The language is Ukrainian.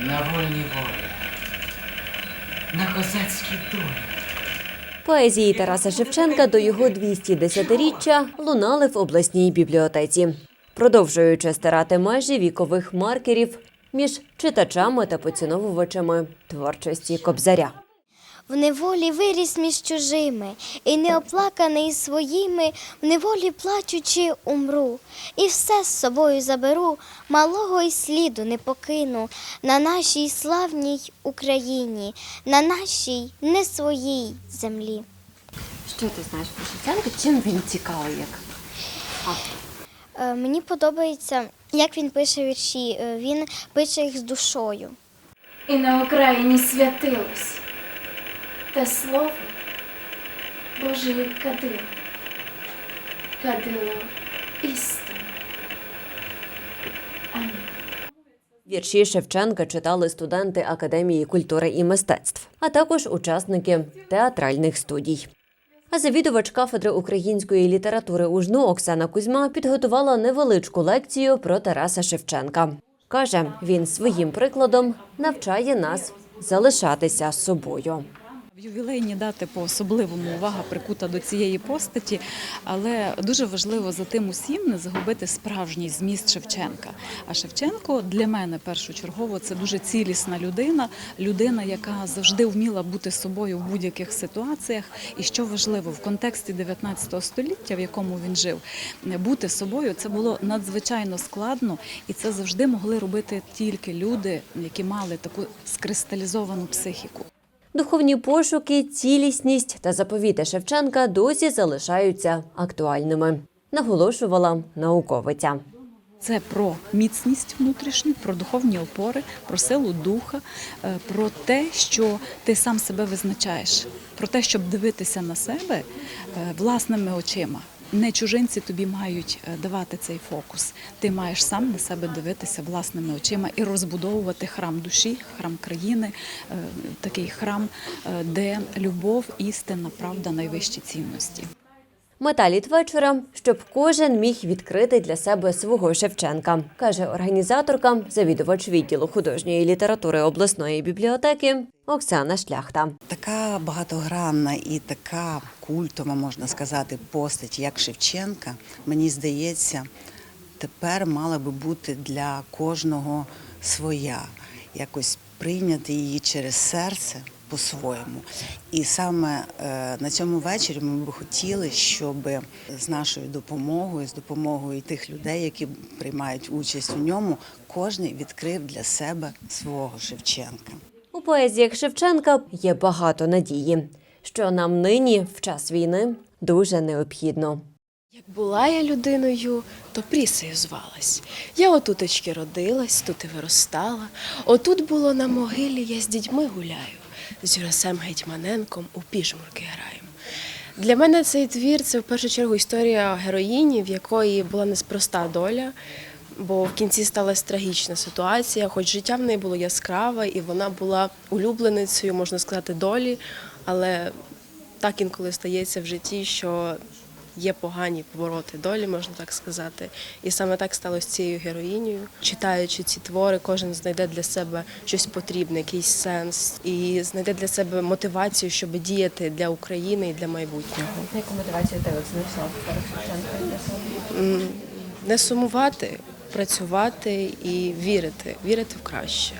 на вольній волі, на козацькій долі. Поезії Тараса Шевченка до його 210-річчя лунали в обласній бібліотеці, продовжуючи стирати межі вікових маркерів між читачами та поціновувачами творчості Кобзаря. В неволі виріс між чужими, і неоплаканий своїми, в неволі плачучи, умру, і все з собою заберу, малого й сліду не покину на нашій славній Україні, на нашій не своїй землі. Що ти знаєш про Шевченка? Чим він цікавий як автор? Е, Мені подобається, як він пише вірші. Е, Він пише їх з душою. і на окраїні святилось, те слово Божої кадило, кадило істини. Амінь. Вірші Шевченка читали студенти Академії культури і мистецтв, а також учасники театральних студій. А завідувач кафедри української літератури УЖНУ Оксана Кузьма підготувала невеличку лекцію про Тараса Шевченка. Каже, він своїм прикладом навчає нас залишатися собою. В ювілейні дати по особливому увага прикута до цієї постаті, але дуже важливо за тим усім не загубити справжній зміст Шевченка. А Шевченко для мене першочергово це дуже цілісна людина, людина, яка завжди вміла бути собою в будь-яких ситуаціях. І що важливо в контексті 19 століття, в якому він жив, бути собою це було надзвичайно складно, і це завжди могли робити тільки люди, які мали таку скристалізовану психіку. Духовні пошуки, цілісність та заповіти Шевченка досі залишаються актуальними, наголошувала науковиця. Це про міцність внутрішню, про духовні опори, про силу духа, е, про те, що ти сам себе визначаєш, про те, щоб дивитися на себе е, власними очима. Не чужинці тобі мають е, давати цей фокус. Ти маєш сам на себе дивитися власними очима і розбудовувати храм душі, храм країни, е, такий храм, е, де любов, істина, правда найвищі цінності. Мета літвечора, щоб кожен міг відкрити для себе свого Шевченка, каже організаторка, завідувач відділу художньої літератури обласної бібліотеки Оксана Шляхта. Така багатогранна і така культова, можна сказати, постать, як Шевченка, мені здається, тепер мала би бути для кожного своя, якось прийняти її через серце по-своєму. І саме е, на цьому вечорі ми б хотіли, щоб з нашою допомогою, з допомогою тих людей, які приймають участь у ньому, кожен відкрив для себе свого Шевченка. У поезіях Шевченка є багато надії, що нам нині, в час війни, дуже необхідно. Як була я людиною, то прісею звалась. Я отутечки родилась, тут і виростала. Отут було на могилі, я з дітьми гуляю, з Юрасем Гетьманенком у пішмурки граємо. Для мене цей твір це в першу чергу історія героїні, в якої була неспроста доля, бо в кінці сталася трагічна ситуація, хоч життя в неї було яскраве, і вона була улюбленицею, можна сказати, долі, але так інколи стається в житті, що є погані повороти долі, можна так сказати. І саме так сталося цією героїнею. Читаючи ці твори, кожен знайде для себе щось потрібне, якийсь сенс, і знайде для себе мотивацію, щоб діяти для України і для майбутнього. Яку мотивацію ти знайшла Не сумувати, працювати і вірити, вірити в краще.